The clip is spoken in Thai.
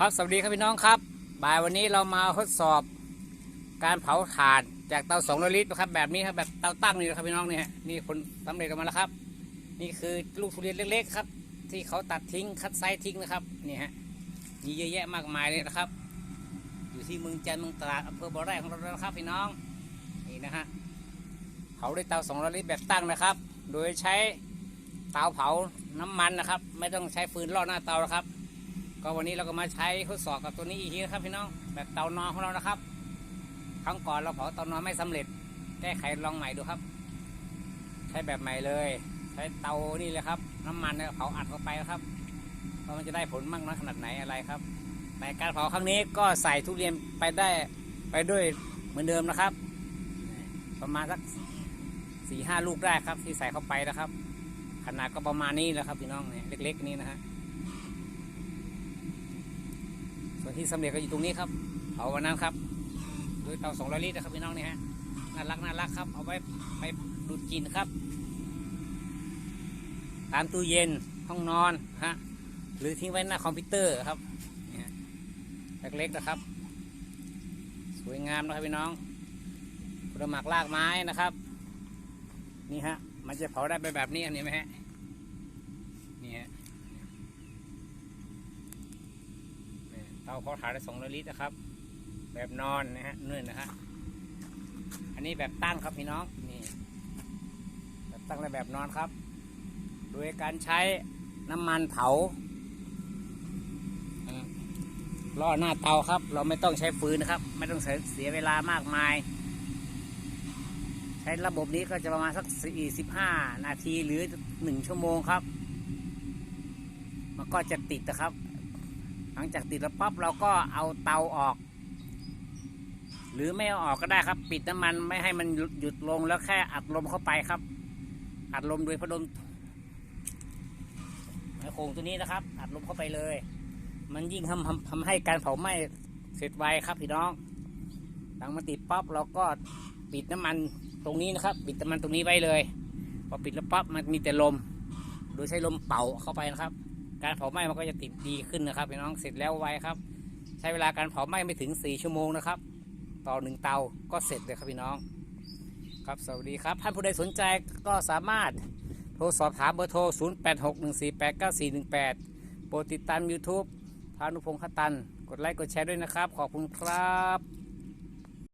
ครับสวัสดีครับพี่น้องครับ บ่ายวันนี้เรามาทดสอบการเผาถ่านจากเตาสองลิตรนะครับ แบบนี้ครับแบบเตาตั้งนี่นะครับพี่น้องเนี่ฮะนี่คนสำเร็จออกมาแล้วครับ นี่คือลูกทุเรียนเล็กๆครับ ที่เขาตัดทิ้งคัดไซส์ทิ้งนะครับนี่ฮะมีเยอะแยะมากมายเลยนะครับ อยู่ที่เมืองจันทร์เมืองตราดอำเภอบ่อแร่ของเราแล้วครับพี่น้องนี่นะฮะเผาด้วยเตาสองลิตรแบบตั้งนะครับ โดยใช้เตาเผาน้ำมันนะครับ ไม่ต้องใช้ฟืนลอดหน้าเตานะครับ ก็วันนี้เราก็มาใช้ทดสอบกับตัวนี้อีกทีนะครับพี่น้องแบบเตานอนของเรานะครับ ครั้งก่อนเราเผาเตานอนไม่สำเร็จ แก้ไขลองใหม่ดูครับ ใช้แบบใหม่เลย ใช้เตานี่เลยครับ น้ำมันเนี่ยเผาอัดเข้าไปนะครับว่ามันจะได้ผลมากน้อยขนาดไหนอะไรครับในการเผาครั้งนี้ก็ใส่ทุเรียนไปได้ไปด้วยเหมือนเดิมนะครับ ประมาณสักสี่ห้าลูกได้ครับ ที่ใส่เข้าไปนะครับ ขนาดก็ประมาณนี้แหละครับพี่น้องเนี่ยเล็ก ๆ นี่นะฮะ ส่วนที่สำเร็จก็อยู่ตรงนี้ครับเอาวันนั้นครับด้วยเตาสองร้อยลิตรนะครับพี่น้องนี่ฮะน่ารักน่ารักครับเอาไว้ไปดูดกินครับ ตามตู้เย็นห้องนอนฮะหรือทิ้งไว้หน้าคอมพิวเตอร์ครับนี่ฮะเล็กๆนะครับ สวยงามนะครับพี่น้องผลหมากลากไม้นะครับ นี่ฮะมันจะเผาได้ไปแบบนี้อันนี้ไหมฮะ นี่ฮะ เตาเผาถ่านได้สองร้อยลิตรนะครับ แบบนอนนะฮะนื่นนะฮะอันนี้แบบตั้งครับพี่น้องนี่แบบตั้งและแบบนอนครับ โดยการใช้น้ำมันเผาล่อหน้าเตาครับ เราไม่ต้องใช้ฟืนนะครับ ไม่ต้องเสียเวลามากมาย ใช้ระบบนี้ก็จะประมาณสัก45นาทีหรือ1ชั่วโมงครับมันก็จะติดนะครับ หลังจากติดแล้วปั๊บเราก็เอาเตาออก หรือไม่เอาออกก็ได้ครับ ปิดน้ำมันไม่ให้มันหยุดลงแล้วแค่อัดลมเข้าไปครับ อัดลมโดยพัดลมไม้โครงตัวนี้นะครับ อัดลมเข้าไปเลย มันยิ่งทำทำทำให้การเผาไหม้เสร็จไวครับพี่น้อง หลังมาติดปั๊บเราก็ปิดน้ำมันตรงนี้นะครับ ปิดน้ำมันตรงนี้ไว้เลยพอปิดแล้วปั๊บมันมีแต่ลม โดยใช้ลมเป่าเข้าไปนะครับ การเผาไหม้มันก็จะติดดีขึ้นนะครับพี่น้องเสร็จแล้วไวครับ ใช้เวลาการเผาไหม้ไม่ถึง 4 ชั่วโมงนะครับ ต่อหนึ่งเตาก็เสร็จเลยครับพี่น้อง ครับสวัสดีครับท่านผู้ใดสนใจก็สามารถโทรสอบถามเบอร์โทร 0861489418 โปรดติดตาม YouTube พานุพงษ์ขตัน กดไลค์กดแชร์ด้วยนะครับ ขอบคุณครับ